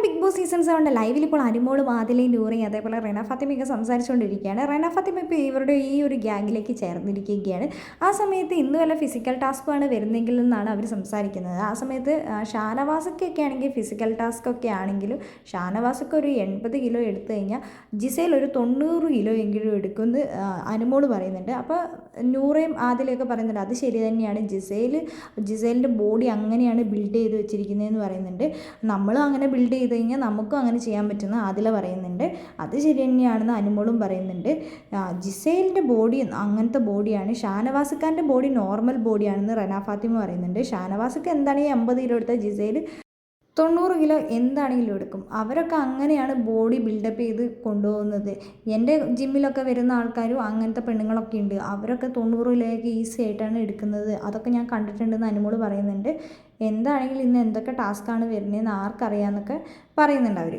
അങ്ങനെ seasons season സെവന്റെ ലൈവിൽ ഇപ്പോൾ അരിമോളും ആദിലയും ലൂറയും അതേപോലെ റെന ഫാത്തിമയൊക്കെ സംസാരിച്ചുകൊണ്ടിരിക്കുകയാണ്. റെന ഫാത്തിമ ഇപ്പോൾ ഇവരുടെ ഈ ഒരു ഗ്യാങ്ങിലേക്ക് ചേർന്നിരിക്കുകയാണ്. ആ സമയത്ത് ഇന്ന് വല്ല ഫിസിക്കൽ ടാസ്ക്കുമാണ് വരുന്നെങ്കിൽ എന്നാണ് അവർ സംസാരിക്കുന്നത്. ആ സമയത്ത് ഷാനവാസക്കൊക്കെ ഷാനവാസൊക്കെ ആണെങ്കിൽ ഫിസിക്കൽ ടാസ്ക് ഒക്കെ ആണെങ്കിലും ഷാനവാസൊക്കെ ഒരു എൺപത് കിലോ എടുത്തു കഴിഞ്ഞാൽ ജിസയിൽ ഒരു തൊണ്ണൂറ് കിലോ എങ്കിലും എടുക്കുമെന്ന് അനുമോൾ പറയുന്നുണ്ട്. അപ്പോൾ നൂറയും ആദിലയൊക്കെ പറയുന്നുണ്ട് അത് ശരി തന്നെയാണ്. ജിസയിൽ ജിസയിലിന്റെ ബോഡി അങ്ങനെയാണ് ബിൽഡ് ചെയ്ത് വെച്ചിരിക്കുന്നതെന്ന് പറയുന്നുണ്ട്. നമ്മളും അങ്ങനെ ബിൽഡ് ചെയ്ത് കഴിഞ്ഞാൽ നമുക്കും അങ്ങനെ ചെയ്യാൻ പറ്റുന്ന ആദില പറയുന്നുണ്ട്. അത് ശരി തന്നെയാണെന്ന് അനുമോളും പറയുന്നുണ്ട്. ജിസൈലിന്റെ ബോഡി അങ്ങനത്തെ ബോഡിയാണ് ഷാനവാസക്കാരന്റെ ബോഡി നോർമൽ ബോഡിയാണെന്ന് റന ഫാത്തിമ പറയുന്നുണ്ട്. ഷാനവാസക്ക് ഈ അമ്പത് കിലോ എടുത്ത ജിസേൽ തൊണ്ണൂറ് കിലോ എന്താണെങ്കിലും എടുക്കും. അവരൊക്കെ അങ്ങനെയാണ് ബോഡി ബിൽഡപ്പ് ചെയ്ത് കൊണ്ടുപോകുന്നത്. എന്റെ ജിമ്മിലൊക്കെ വരുന്ന ആൾക്കാരും അങ്ങനത്തെ പെണ്ണുങ്ങളൊക്കെ ഉണ്ട്. അവരൊക്കെ തൊണ്ണൂറ് കിലോയൊക്കെ ഈസി ആയിട്ടാണ് എടുക്കുന്നത്. അതൊക്കെ ഞാൻ കണ്ടിട്ടുണ്ടെന്ന് അനുമോൾ പറയുന്നുണ്ട്. എന്താണെങ്കിലും ഇന്ന് എന്തൊക്കെ ടാസ്ക്കാണ് വരുന്നതെന്ന് ആർക്കറിയാമെന്നൊക്കെ പറയുന്നുണ്ട് അവർ